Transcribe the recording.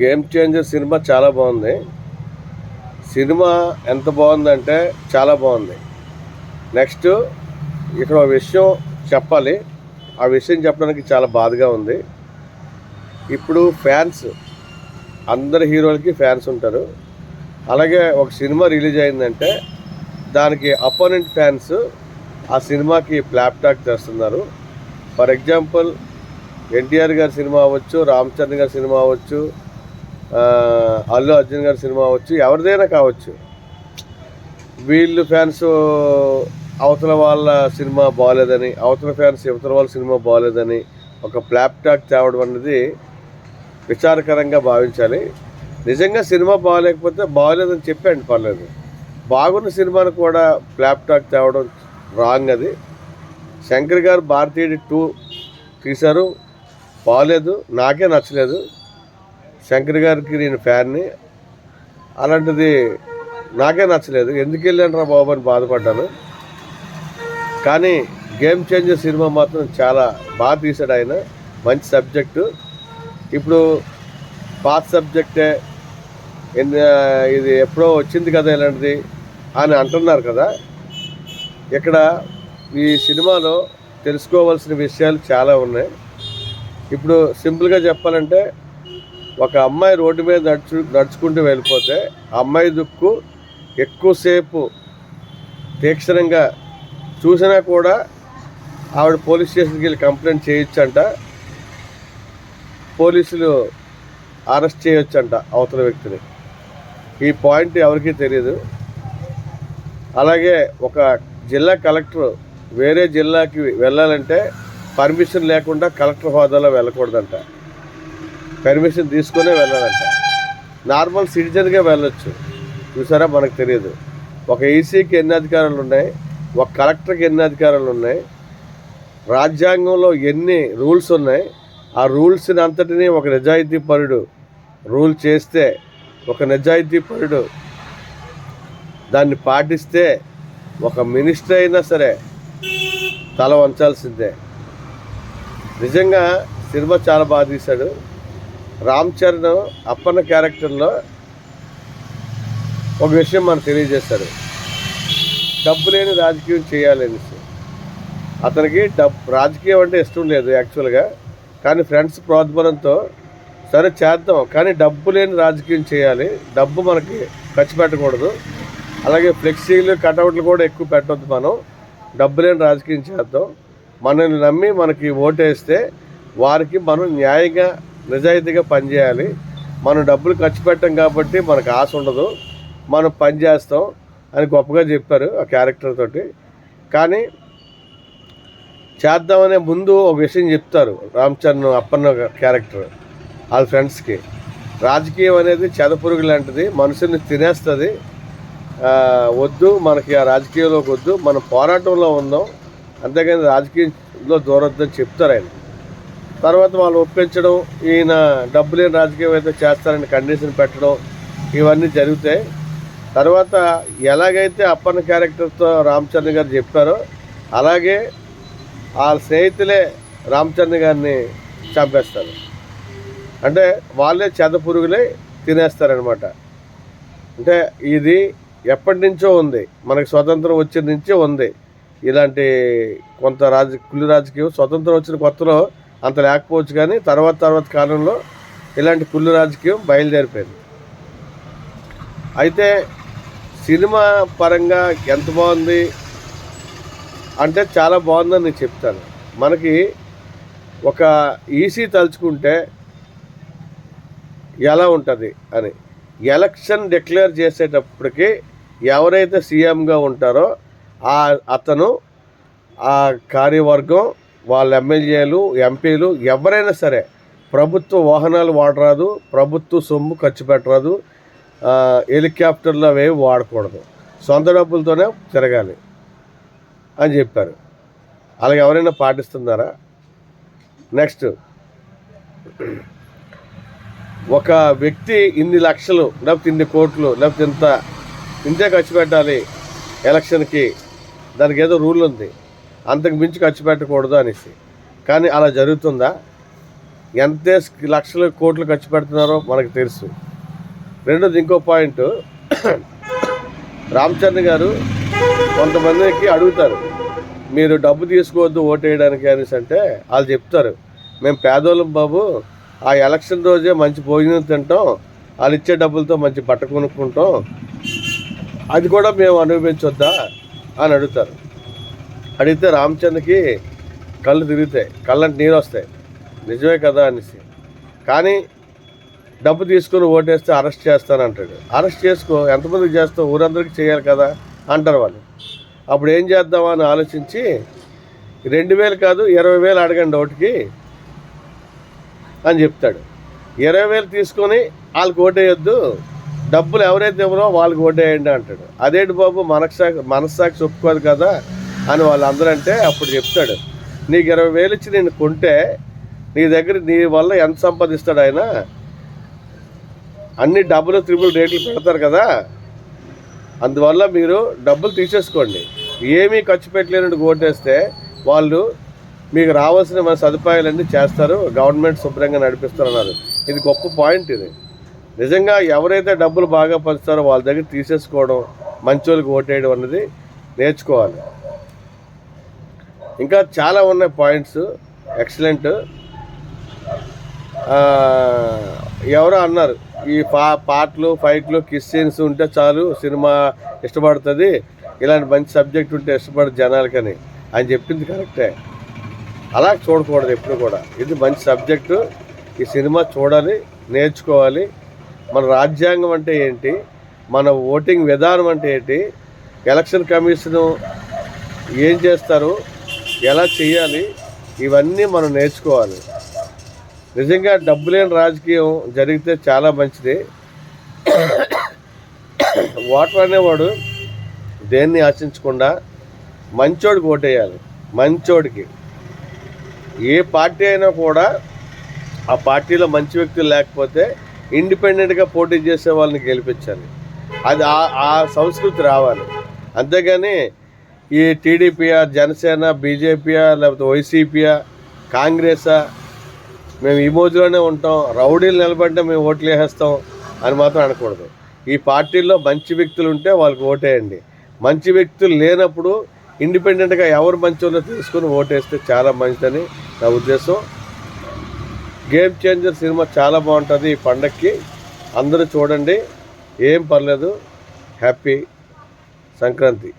Game changer cinema చాలా బాగుంది. Cinema ఎంత బాగుందంటే చాలా బాగుంది. నెక్స్ట్ ఇక్కడ ఒక విషయం చెప్పాలి. ఆ విషయం చెప్పడానికి చాలా బాధగా ఉంది. ఇప్పుడు ఫ్యాన్స్ అందరి హీరోలకి ఫ్యాన్స్ ఉంటారు. అలాగే ఒక సినిమా రిలీజ్ అయిందంటే దానికి అపోనెంట్ ఫ్యాన్స్ ఆ సినిమాకి ఫ్లాప్ టాక్ చేస్తున్నారు. ఫర్ ఎగ్జాంపుల్ ఎన్టీఆర్ గారి సినిమా అవ్వచ్చు రామ్ చరణ్ గారి సినిమా అవ్వచ్చు అల్లు అర్జున్ గారి సినిమా వచ్చి ఎవరిదైనా కావచ్చు. వీళ్ళు ఫ్యాన్స్ అవతల వాళ్ళ సినిమా బాగాలేదని అవతల ఫ్యాన్స్ ఇవతల వాళ్ళ సినిమా బాగాలేదని ఒక ఫ్లాప్ టాక్ తేవడం అనేది విచారకరంగా భావించాలి. నిజంగా సినిమా బాగాలేకపోతే బాగాలేదని చెప్పండి పర్లేదు. బాగున్న సినిమాను కూడా ఫ్లాప్ టాక్ తేవడం రాంగ్ అది. శంకర్ గారు భారతీయుడి టూ తీశారు. బాగాలేదు నాకే నచ్చలేదు. శంకర్ గారికి నేను ఫ్యాన్ని. అలాంటిది నాకే నచ్చలేదు. ఎందుకు వెళ్ళాను బాబు అని బాధపడ్డాను. కానీ గేమ్ చేంజర్ సినిమా మాత్రం చాలా బాగా తీశాడు ఆయన. మంచి సబ్జెక్టు. ఇప్పుడు పాత సబ్జెక్టే ఇది ఎప్పుడో వచ్చింది కదా ఇలాంటిది అని అంటున్నారు కదా. ఇక్కడ ఈ సినిమాలో తెలుసుకోవాల్సిన విషయాలు చాలా ఉన్నాయి. ఇప్పుడు సింపుల్గా చెప్పాలంటే ఒక అమ్మాయి రోడ్డు మీద నడుచు నడుచుకుంటూ వెళ్ళిపోతే ఆ అమ్మాయి దుక్కు ఎక్కువసేపు తీక్షణంగా చూసినా కూడా ఆవిడ పోలీస్ స్టేషన్కి వెళ్ళి కంప్లైంట్ చేయొచ్చంట పోలీసులు అరెస్ట్ చేయొచ్చంట అవతల వ్యక్తిని. ఈ పాయింట్ ఎవరికీ తెలియదు అలాగే ఒక జిల్లా కలెక్టర్ వేరే జిల్లాకి వెళ్ళాలంటే పర్మిషన్ లేకుండా కలెక్టర్ హోదాలో వెళ్ళకూడదంట. పర్మిషన్ తీసుకునే వెళ్ళాలంట. నార్మల్ సిటిజన్గా వెళ్ళొచ్చు. చూసారా? మనకు తెలియదు. ఒక ఈసీకి ఎన్ని అధికారాలు ఉన్నాయి? ఒక కలెక్టర్కి ఎన్ని అధికారాలు ఉన్నాయి? రాజ్యాంగంలో ఎన్ని రూల్స్ ఉన్నాయి? ఆ రూల్స్ని అంతటినీ ఒక నిజాయితీ పరుడు రూల్ చేస్తే ఒక నిజాయితీ పరుడు దాన్ని పాటిస్తే ఒక మినిస్టర్ అయినా సరే తల వంచాల్సిందే. నిజంగా సినిమా చాలా బాగా తీశాడు. రామ్ చరణ్ అప్పన్న క్యారెక్టర్లో ఒక విషయం మనకు తెలియజేస్తారు డబ్బు లేని రాజకీయం చేయాలనేసి అతనికి డబ్బు రాజకీయం అంటే ఇష్టం లేదు యాక్చువల్గా. కానీ ఫ్రెండ్స్ ప్రోద్బలంతో సరే చేద్దాం కానీ డబ్బు లేని రాజకీయం చేయాలి. డబ్బు మనకి ఖర్చు పెట్టకూడదు. అలాగే ఫ్లెక్సీలు కటౌట్లు కూడా ఎక్కువ పెట్టొద్దు మనం. డబ్బు లేని రాజకీయం చేద్దాం. మనల్ని నమ్మి మనకి ఓటేస్తే వారికి మనం న్యాయంగా నిజాయితీగా పనిచేయాలి మనం డబ్బులు ఖర్చు పెట్టాం కాబట్టి మనకు ఆశ ఉండదు. మనం పని చేస్తాం అని గొప్పగా చెప్పారు ఆ క్యారెక్టర్ తోటి. కానీ చేద్దామనే ముందు ఒక విషయం చెప్తారు రామ్ చరణ్ అప్పన్న క్యారెక్టర్ వాళ్ళ ఫ్రెండ్స్కి. రాజకీయం అనేది చెదపురుగు లాంటిది. మనుషుల్ని తినేస్తుంది. వద్దు మనకి ఆ రాజకీయంలోకి వద్దు. మనం పోరాటంలో ఉందాం. అంతేకాని రాజకీయంలో దూరొద్దని చెప్తారు ఆయన. తర్వాత వాళ్ళు ఒప్పించడం ఈయన డబ్బు లేని రాజకీయం అయితే చేస్తారని కండిషన్ పెట్టడం ఇవన్నీ జరుగుతాయి. తర్వాత ఎలాగైతే అప్పన్న క్యారెక్టర్తో రామ్ చరణ్ గారు చెప్పారో అలాగే వాళ్ళ స్నేహితులే రామ్ చరణ్ గారిని చంపేస్తారు. అంటే వాళ్ళే చెద పురుగులే తినేస్తారనమాట అంటే ఇది ఎప్పటి నుంచో ఉంది మనకి స్వతంత్రం వచ్చిన నుంచే ఉంది. ఇలాంటి కొంత రాజ కుళ్ళు రాజకీయం స్వతంత్రం వచ్చిన కొత్తలో అంత లేకపోవచ్చు కానీ తర్వాత తర్వాత కాలంలో ఇలాంటి కుళ్ళు రాజకీయం బయలుదేరిపోయింది. అయితే సినిమా పరంగా ఎంత బాగుంది అంటే చాలా బాగుందని నేను చెప్తాను. మనకి ఒక ఈసీ తలుచుకుంటే ఎలా ఉంటుంది అని. ఎలక్షన్ డిక్లేర్ చేసేటప్పటికి ఎవరైతే సీఎంగా ఉంటారో ఆ అతను ఆ కార్యవర్గం వాళ్ళ ఎమ్మెల్యేలు ఎంపీలు ఎవరైనా సరే ప్రభుత్వ వాహనాలు వాడరాదు ప్రభుత్వ సొమ్ము ఖర్చు పెట్టరాదు హెలికాప్టర్లు అవేవి వాడకూడదు. సొంత డబ్బులతోనే తిరగాలి అని చెప్పారు. అలాగే ఎవరైనా పాటిస్తున్నారా? నెక్స్ట్ ఒక వ్యక్తి ఇన్ని లక్షలు లేకపోతే ఇన్ని కోట్లు లేకపోతే ఇంత ఇంతే ఖర్చు పెట్టాలి ఎలక్షన్కి దానికి ఏదో రూల్ ఉంది. అంతకు మించి ఖర్చు పెట్టకూడదు అనేసి. కానీ అలా జరుగుతుందా? ఎంత లక్షలు కోట్లు ఖర్చు పెడుతున్నారో మనకు తెలుసు. రెండోది ఇంకో పాయింట్. రామచంద్ర గారు కొంతమందికి అడుగుతారు మీరు డబ్బు తీసుకోవద్దు ఓటేయడానికి అనేసి అంటే వాళ్ళు చెప్తారు మేము పేదోళ్ళం బాబు ఆ ఎలక్షన్ రోజే మంచి భోజనం తింటాం వాళ్ళు ఇచ్చే డబ్బులతో మంచి బట్ట కొనుక్కుంటాం అది కూడా మేము అనుభవించొద్దా? అని అడుగుతారు. అడిగితే రామచంద్రకి కళ్ళు తిరుగుతాయి కళ్ళంటే నీరు వస్తాయి. నిజమే కదా అనేసి. కానీ డబ్బు తీసుకుని ఓటేస్తే అరెస్ట్ చేస్తానంటాడు అరెస్ట్ చేసుకో ఎంతమందికి చేస్తావు? ఊరందరికీ చేయాలి కదా అంటారు వాళ్ళు. అప్పుడు ఏం చేద్దామా అని ఆలోచించి రెండు వేలు కాదు ఇరవై వేలు అడగండి ఒకటికి అని చెప్తాడు. ఇరవై వేలు తీసుకొని వాళ్ళకి ఓటేయొద్దు డబ్బులు ఎవరైతే ఇవ్వరో వాళ్ళకి ఓటేయండి అంటాడు. అదేంటి బాబు మనసాక్షి మనస్సాక్షి ఒప్పుకోదు కదా. అని వాళ్ళందరూ అంటే అప్పుడు చెప్తాడు. నీకు ఇరవై వేలు ఇచ్చి నేను కొంటే నీ దగ్గర నీ వల్ల ఎంత సంపాదిస్తాడు ఆయన? అన్ని డబ్బులు త్రిబుల్ రేట్లు పెడతారు కదా. అందువల్ల మీరు డబ్బులు తీసేసుకోండి. ఏమీ ఖర్చు పెట్టలేనట్టు ఓటేస్తే వాళ్ళు మీకు రావాల్సిన మన సదుపాయాలన్నీ చేస్తారు. గవర్నమెంట్ శుభ్రంగా నడిపిస్తారన్నారు. ఇది గొప్ప పాయింట్ ఇది. నిజంగా ఎవరైతే డబ్బులు బాగా పంచుతారో వాళ్ళ దగ్గర తీసేసుకోవడం మంచోళ్ళకి ఓటేయడం అన్నది నేర్చుకోవాలి. ఇంకా చాలా ఉన్నాయి పాయింట్స్. ఎక్సలెంట్ ఎవరో అన్నారు ఈ పా పాటలు ఫైట్లు కిస్ సీన్స్ ఉంటే చాలు సినిమా ఇష్టపడుతుంది ఇలాంటి మంచి సబ్జెక్ట్ ఉంటే ఇష్టపడదు జనాలకని. ఆయన చెప్పింది కరెక్టే. అలా చూడకూడదు ఎప్పుడు కూడా. ఇది మంచి సబ్జెక్టు. ఈ సినిమా చూడాలి నేర్చుకోవాలి. మన రాజ్యాంగం అంటే ఏంటి? మన ఓటింగ్ విధానం అంటే ఏంటి? ఎలక్షన్ కమిషను ఏం చేస్తారు? ఎలా చేయాలి ఇవన్నీ మనం నేర్చుకోవాలి. నిజంగా డబ్బు లేని రాజకీయం జరిగితే చాలా మంచిది. ఓటర్ అనేవాడు దేన్ని ఆశించకుండా మంచోడికి ఓటేయాలి. మంచోడికి. ఏ పార్టీ అయినా కూడా ఆ పార్టీలో మంచి వ్యక్తులు లేకపోతే ఇండిపెండెంట్గా పోటీ చేసే వాళ్ళని గెలిపించాలి. అది ఆ- ఆ సంస్కృతి రావాలి. అంతేగాని ఈ టీడీపీయా జనసేన బీజేపీయా లేకపోతే వైసీపీయా కాంగ్రెసా మేము ఈ మోజులోనే ఉంటాం. రౌడీలు నిలబడితే మేము ఓట్లు వేసేస్తాం అని మాత్రం అనకూడదు. ఈ పార్టీల్లో మంచి వ్యక్తులు ఉంటే వాళ్ళకి ఓటేయండి. మంచి వ్యక్తులు లేనప్పుడు ఇండిపెండెంట్గా ఎవరు మంచోళ్ళో తీసుకుని ఓటేస్తే చాలా మంచిదని నా ఉద్దేశం. గేమ్ చేంజర్ సినిమా చాలా బాగుంటుంది ఈ పండక్కి. అందరూ చూడండి. ఏం పర్లేదు. హ్యాపీ సంక్రాంతి.